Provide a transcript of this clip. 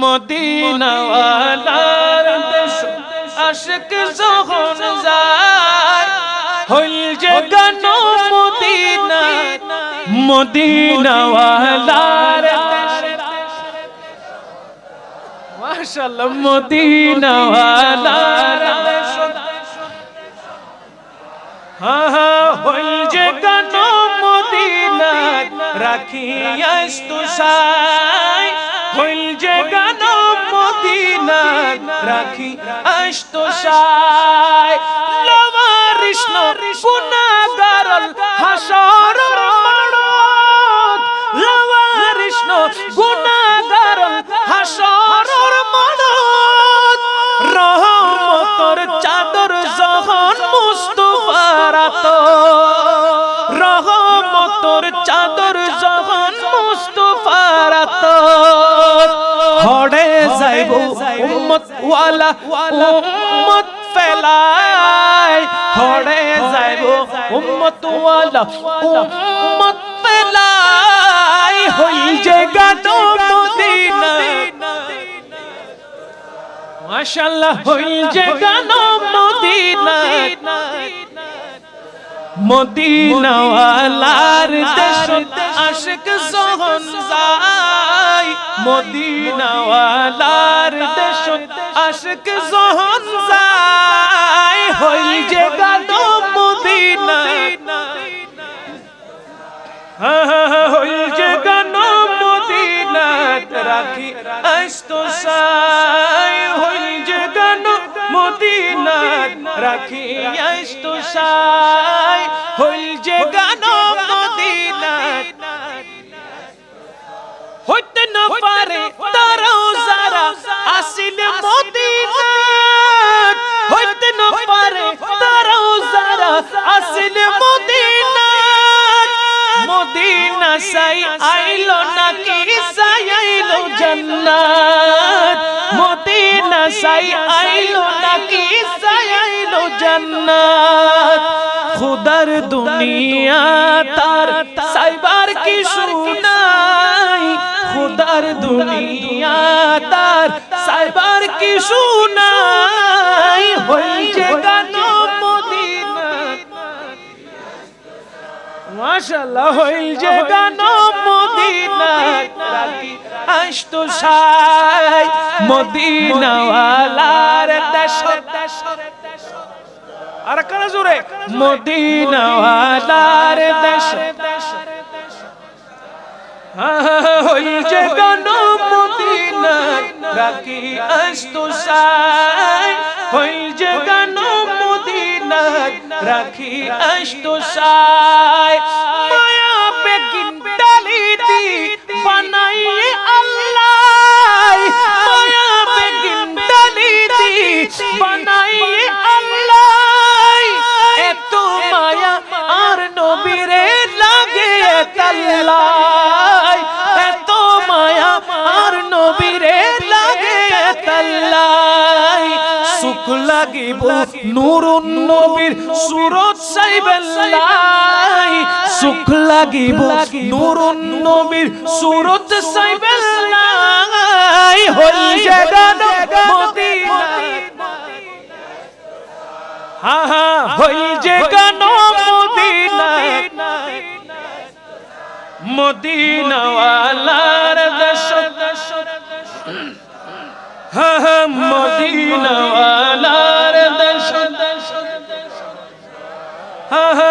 মদিনাওয়ালার দেশ আশিক যখন যায়, হইল যে গান মদিনা মদিনাওয়ালার মাশাআল্লাহ, মদিনাওয়ালার দেশ। হা হা হইল যে গান মদিনা রাখিয়াস রাখি আস তুষাই উম্মত ওয়ালা উম্মত ফেলাই। হড়ে যাইব উম্মত ওয়ালা উম্মত ফেলাই। হই যে গানো মদিনা। মাশাআল্লাহ, হই যে গানো মদিনা। মদিনাওয়ালার দেশ আশিক যখন যায়। মদিনাওয়ালার দেশ আশিক যখন যায়। হই যে গানো মদিনা। হা হা হা, হই যে গানো মদিনা। রাখি আস্ত সাই। হই যে গানো মদিনা। রাখি আস্ত সাই। গানো মদিনা হইতে না পারে তারাও যারা আসিল মদিনা হইতে না পারে তারাও যারা আসিল মদিনা মদিনা সাই আইলো নাকি সাই আইলো জান্নাত। মদিনা সাই আইলো নাকি সাই আইলো জান্নাত। খুদার দুনিয়া তার সাইবার কি শুনাই খুদার দুনিয়া তার সাইবার কি শুনাই হই যে গানো মদিনা। মাশাআল্লাহ হই যে গানো মদিনা। আইsto সাই। মদিনা ওয়ালার দেশ আর কারা জোরে। মদিনা ওয়ালার দেশ। হই যে গানো মদিনা রাখি আইsto সাই। হই যে গানো মদিনা রাখি সাই। মায়া দি বানাইয়ে তাল্লাই এত মায়া আর নবীরে লাগে তাল্লাই সুখ লাগিব নুরুন নবীর, সুরত সাইবেল্লাই সুখ লাগিব নুরুন নবীর, সুরত সাইবেল্লাই হই যে মদিনা হা হা যে মদিনাওয়ালার দেশ হা মদিনওয়ালার দেশ হা